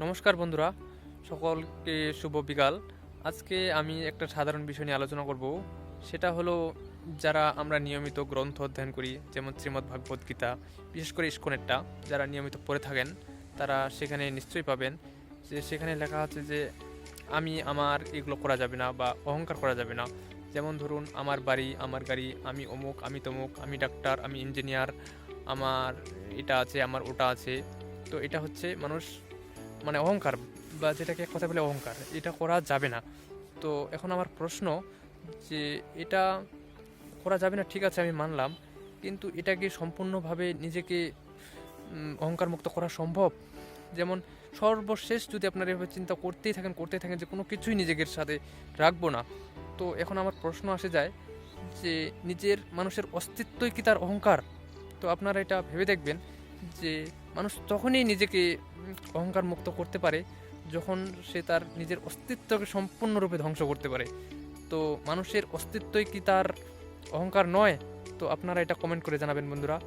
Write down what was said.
নমস্কার বন্ধুরা, সকলকে শুভ বিকাল। আজকে আমি একটা সাধারণ বিষয় নিয়ে আলোচনা করব। সেটা হলো যারা আমরা নিয়মিত গ্রন্থ অধ্যয়ন করি, যেমন শ্রীমদ্ ভাগবত গীতা, বিশেষ করে ইস্কনেরটা, যারা নিয়মিত পড়ে থাকেন, তারা সেখানে নিশ্চয়ই পাবেন। যে সেখানে লেখা আছে যে, আমি, আমার এগুলো করা যাবে না বা অহংকার করা যাবে না যেমন ধরুন, আমার বাড়ি, আমার গাড়ি, আমি অমুক, আমি তমুক, আমি ডাক্তার, আমি ইঞ্জিনিয়ার, আমার এটা আছে, আমার ওটা আছে। তো এটা হচ্ছে মানুষ মানে অহংকার বা যেটাকে এক কথা বলে অহংকার, এটা করা যাবে না। তো এখন আমার প্রশ্ন যে এটা করা যাবে না, ঠিক আছে, আমি মানলাম, কিন্তু এটা কি সম্পূর্ণভাবে নিজেকে অহংকার মুক্ত করা সম্ভব? যেমন সর্বশেষ যদি আপনারা এভাবে চিন্তা করতেই থাকেন করতেই থাকেন যে কোনো কিছুই নিজেদের সাথে রাখব না, তো এখন আমার প্রশ্ন আসে যায় যে নিজের মানুষের অস্তিত্বই কি তার অহংকার? তো আপনারা এটা ভেবে দেখবেন যে মানুষ তখনই নিজেকে অহংকার মুক্ত করতে পারে যখন সে তার নিজের অস্তিত্বকে সম্পূর্ণরূপে ধ্বংস করতে পারে। তো মানুষের অস্তিত্বই কি তার অহংকার নয়? তো আপনারা এটা কমেন্ট করে জানাবেন বন্ধুরা।